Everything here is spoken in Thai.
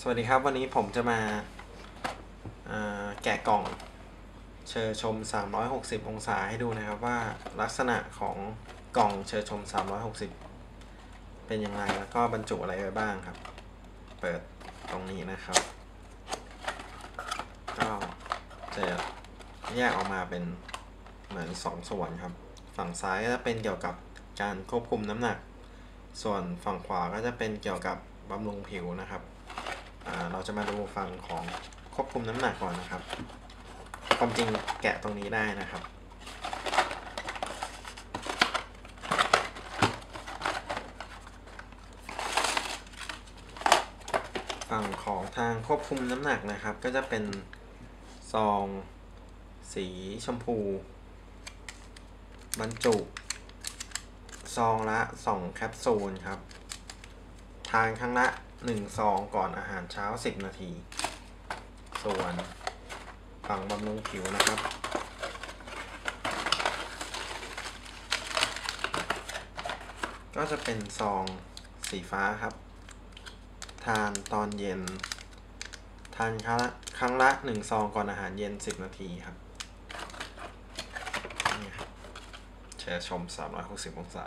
สวัสดีครับวันนี้ผมจะมาาแกะกล่องเชอชม 360 องศาให้ดูนะครับว่าลักษณะของกล่องเชอชม 360 เป็นยังไงแล้วก็บรรจุอะไรไว้บ้างครับ เปิดตรงนี้นะครับก็จะแยกออกมาเป็นเหมือนสองส่วนครับ ฝั่งซ้ายก็จะเป็นเกี่ยวกับการควบคุมน้ำหนัก ส่วนฝั่งขวาก็จะเป็นเกี่ยวกับบำรุงผิวนะครับ เราจะมาดูฝั่งของควบคุมน้ำหนักก่อนนะครับ ความจริงแกะตรงนี้ได้นะครับ ฝั่งของทางควบคุมน้ำหนักนะครับ ก็จะเป็นซองสีชมพู บรรจุ ซองละ 2 แคปซูลครับ ทานครั้งละ 1ซองก่อนอาหารเช้า10นาที ส่วนฝังบำรุงผิวนะครับ ก็จะเป็นซองสีฟ้าครับ ทานตอนเย็น ทานครั้งละครั้งละ1ซองก่อนอาหารเย็น10นาทีครับนี่ครับแชร์ชม 360 องศา